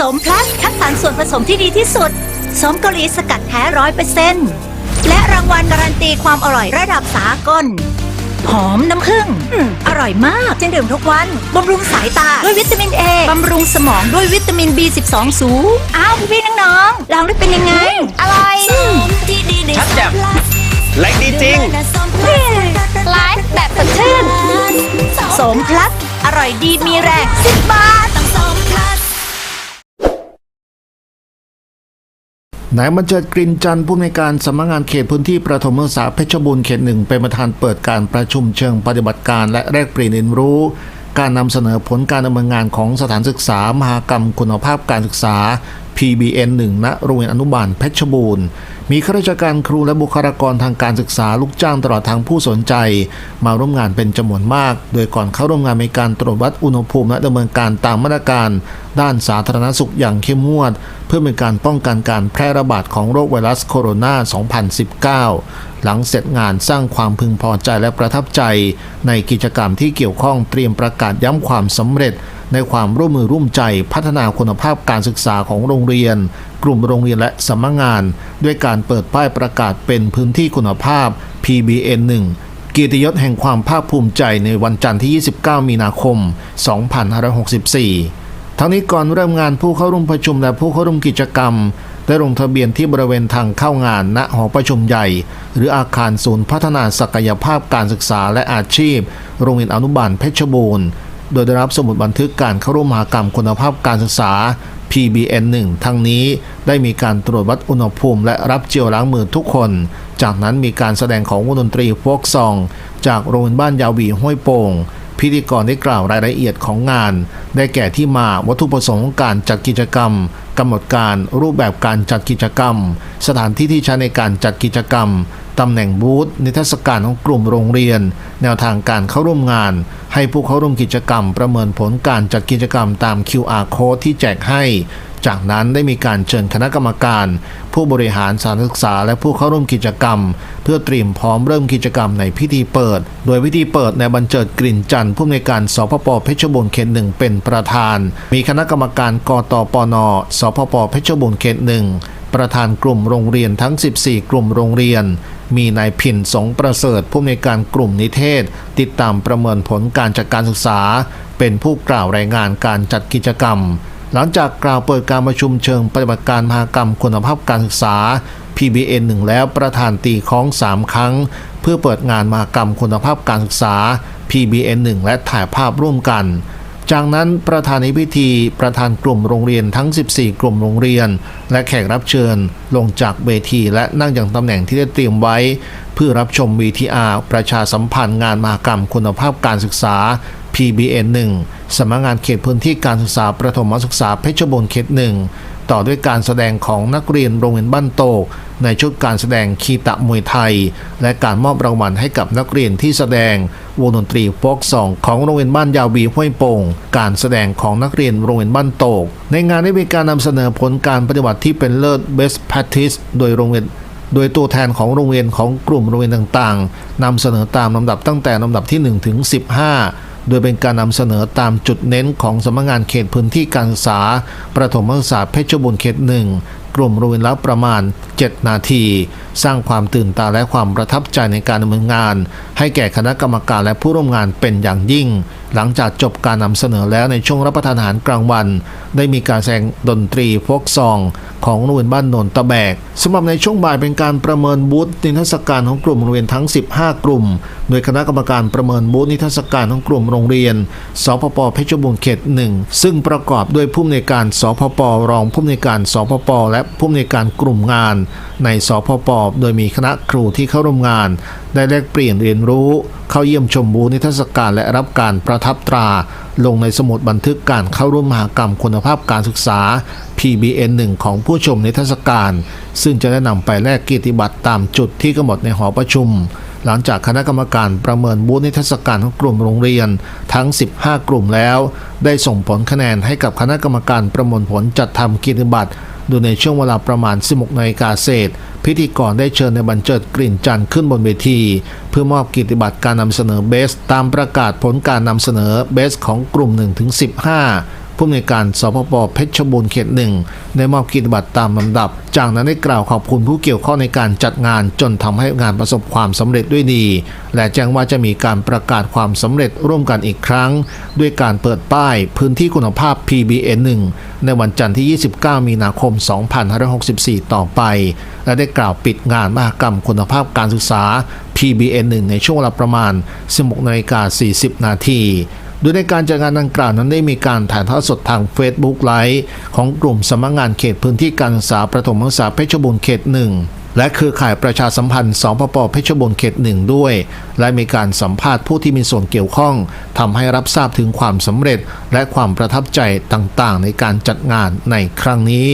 สมพลัสคัดสรรส่วนผสมที่ดีที่สุด สมเกาหลีสกัดแท้ร้อยเปอร์เซ็นต์และรางวัลการันตีความอร่อยระดับสากล หอมน้ำผึ้งอืมอร่อยมากจึงดื่มทุกวัน บำรุงสายตาด้วยวิตามินเอบำรุงสมองด้วยวิตามิน B12 สูง อ้าวพี่ๆน้องๆลองได้เป็นยังไง อร่อยชัดแจ่มแรงดีจริงไลฟ์แบบสดชื่นสมพลัสอร่อยดีมีแรงสิบบาท นายบรรเจิดกรินจันทร์ผู้ในวยการสำนักงานเขตพื้นที่ประถมศึกษาเพชรบูรณ์เขตหนึ่งเป็นประธานเปิดการประชุมเชิงปฏิบัติการและแลกเปลี่ยนเรียนรู้ การนำเสนอผลการดำเนินงานของสถานศึกษามหากรรมคุณภาพการศึกษา PBN 1ณโรงเรียนอนุบาลเพชรบูรณ์ มีข้าราชการครูและบุคลากรทางการศึกษาลูกจ้างตลอดทางผู้สนใจ มาร่วมงานเป็นจำนวนมาก โดยก่อนเข้าร่วมงานมีการตรวจวัดอุณหภูมิและดำเนินการตามมาตรการ ด้านสาธารณสุขอย่างเข้มงวด เพื่อเป็นการป้องกันการแพร่ระบาดของโรคไวรัสโคโรนา 2019หลังเสร็จงานสร้างความพึงพอใจและประทับใจ ในกิจกรรมที่เกี่ยวข้องเตรียมประกาศย้ำความสำเร็จ ในความร่วมมือร่วมใจพัฒนาคุณภาพการศึกษาของโรงเรียน กลุ่มโรงเรียนและสำนักงาน ด้วยการเปิดป้ายประกาศเป็นพื้นที่คุณภาพ PBN 1เกียรติยศแห่งความภาคภูมิใจในวันจันทร์ที่ 29 มีนาคม 2564 ทั้งนี้ก่อนเริ่มงานผู้เข้าร่วมประชุมและผู้เข้าร่วมกิจกรรมได้ลงทะเบียนที่บริเวณทางเข้างานณหอประชุมใหญ่ หรืออาคารศูนย์พัฒนาศักยภาพการศึกษาและอาชีพ โรงเรียนอนุบาลเพชรบูรณ์ โดยได้รับสมุดบันทึกการเข้าร่วมมหากรรมคุณภาพการศึกษา PBN 1ทั้งนี้ได้มีการตรวจวัดอุณหภูมิและรับเจลล้างมือทุกคน จากนั้นมีการแสดงของวงดนตรีโฟกซอง จากโรงเรียนบ้านยาวีห้วยโป่งพิธีกรได้กล่าวรายละเอียดของงาน ได้แก่ที่มาวัตถุประสงค์ของการจัดกิจกรรมกำหนดการรูปแบบการจัดกิจกรรม สถานที่ที่ใช้ในการจัดกิจกรรม ตำแหน่งบูธนิทรรศการของกลุ่มโรงเรียน แนวทางการเข้าร่วมงาน ให้ผู้เข้าร่วมกิจกรรมประเมินผลการจัดกิจกรรมตาม QR code ที่แจกให้ จากนั้นได้มีการเชิญคณะกรรมการ ผู้บริหารสานศึกษาและผู้เข้าร่วมกิจกรรม เพื่อเตรียมพร้อมเริ่มกิจกรรมในพิธีเปิด โดยพิธีเปิดในบรรเจิดกลิ่นจันทร์ผู้อำนวยการสพปเพชรบูรณ์เขตหนึ่งเป็นประธาน มีคณะกรรมการกตปนสพปเพชรบูรณ์เขตหนึ่ง ประธานกลุ่มโรงเรียนทั้ง 14 กลุ่มโรงเรียน มีนายพินสงประเสริฐผู้อำนการกลุ่มนิเทศ ติดตามประเมินผลการจัดการศึกษา เป็นผู้กล่าวรายงานการจัดกิจกรรม หลังจากกล่าวเปิดการประชุมเชิงปฏิบัติการมหากรรมคุณภาพการศึกษา PBN 1แล้วประธานตีคล้อง 3 ครั้ง เพื่อเปิดงานมหากรรมคุณภาพการศึกษา PBN 1และถ่ายภาพร่วมกัน จากนั้นประธานในพิธีประธานกลุ่มโรงเรียนทั้ง 14 กลุ่มโรงเรียน และแขกรับเชิญลงจากเวทีและนั่งอย่างตำแหน่งที่ได้เตรียมไว้ เพื่อรับชม VTR ประชาสัมพันธ์งานมหกรรมคุณภาพการศึกษา PBN 1สำนักงานเขตพื้นที่การศึกษาประถมศึกษาเพชรบูรณ์เขตหนึ่งต่อด้วยการแสดงของนักเรียนโรงเรียนบ้านโตก ในชุดการแสดงคีตะมวยไทย และการมอบรางวัลให้กับนักเรียนที่แสดง วงดนตรีโฟกซองของโรงเรียนบ้านยาวบีห้วยโป่ง การแสดงของนักเรียนโรงเรียนบ้านโตก ในงานได้มีการนำเสนอผลการปฏิบัติที่เป็นเลิศ Best Practice โดยโรงเรียนโดยตัวแทนของโรงเรียนของกลุ่มโรงเรียนต่างๆนำเสนอตามลำดับตั้งแต่ลำดับที่ 1 ถึง 15 โดยเป็นการนำเสนอตามจุดเน้นของสำนักงานเขตพื้นที่การศึกษา ประถมศึกษาเพชรบูรณ์เขตหนึ่งกลุ่มโรงเรียนละประมาณ 7 นาที สร้างความตื่นตาและความประทับใจในการดำเนินงาน ให้แก่คณะกรรมการและผู้ร่วมงานเป็นอย่างยิ่ง หลังจากจบการนำเสนอแล้วในช่วงรับประทานอาหารกลางวัน ได้มีการแสดงดนตรีโฟกซอง ของโรงเรียนบ้านโนนตะแบกสำหรับในช่วงบ่ายเป็นการประเมินบูธนิทรรศการของกลุ่มโรงเรียนทั้ง 15 กลุ่ม โดยคณะกรรมการประเมินบูธนิทรรศการของกลุ่มโรงเรียน สพปเพชรบูรณ์เขตหนึ่งซึ่งประกอบด้วยผู้อำนวยการสพปรองผู้อำนวยการสพปและผู้อำนวยการกลุ่มงาน ในสพปโดยมีคณะครูที่เข้าร่วมงาน ได้แลกเปลี่ยนเรียนรู้ เข้าเยี่ยมชมบูนิทรรศการและรับการประทับตรา ลงในสมุดบันทึกการเข้าร่วมมหากรรมคุณภาพการศึกษา PBN 1 ของผู้ชมนิทรรศการ ซึ่งจะได้นำไปแลกเกียรติบัตรตามจุดที่กำหนดในหอประชุม หลังจากคณะกรรมการประเมินบูธนิทรรศการของกลุ่มโรงเรียนทั้ง 15 กลุ่มแล้ว ได้ส่งผลคะแนนให้กับคณะกรรมการประมวลผลจัดทำกียรติบัตรโดยในช่วงเวลาประมาณ 16นาฬิกาเศษ พิธีกรได้เชิญในบรรเจิดกลิ่นจันทร์ขึ้นบนเวที เพื่อมอบกิจบัตรการนำเสนอเบส ตามประกาศผลการนำเสนอเบสของกลุ่ม 1-15 ผู้อำนวยการสพปเพชรบูรณ์เขตหนึ่งได้มอบกิจบัตรตามลำดับ จากนั้นได้กล่าวขอบคุณผู้เกี่ยวข้องในการจัดงานจนทำให้งานประสบความสำเร็จด้วยดี และแจ้งว่าจะมีการประกาศความสำเร็จร่วมกันอีกครั้ง ด้วยการเปิดป้ายพื้นที่คุณภาพ PBN 1ในวันจันทร์ที่ 29 มีนาคม 2564 ต่อไป และได้กล่าวปิดงานมหกรรมคุณภาพการศึกษา PBN 1ในช่วงเวลาประมาณ 16นาฬิกา40 นาที โดยในการจัดงานดังกล่าวนั้นได้มีการถ่ายทอดสดทาง Facebook ไลฟ์ของกลุ่มสำนักงานเขตพื้นที่การศึกษาประถมศึกษาเพชรบูรณ์เขตหนึ่งและเครือข่ายประชาสัมพันธ์สปปเพชรบูรณ์เขตหนึ่งด้วย และมีการสัมภาษณ์ผู้ที่มีส่วนเกี่ยวข้องทำให้รับทราบถึงความสำเร็จและความประทับใจต่างๆ ในการจัดงานในครั้งนี้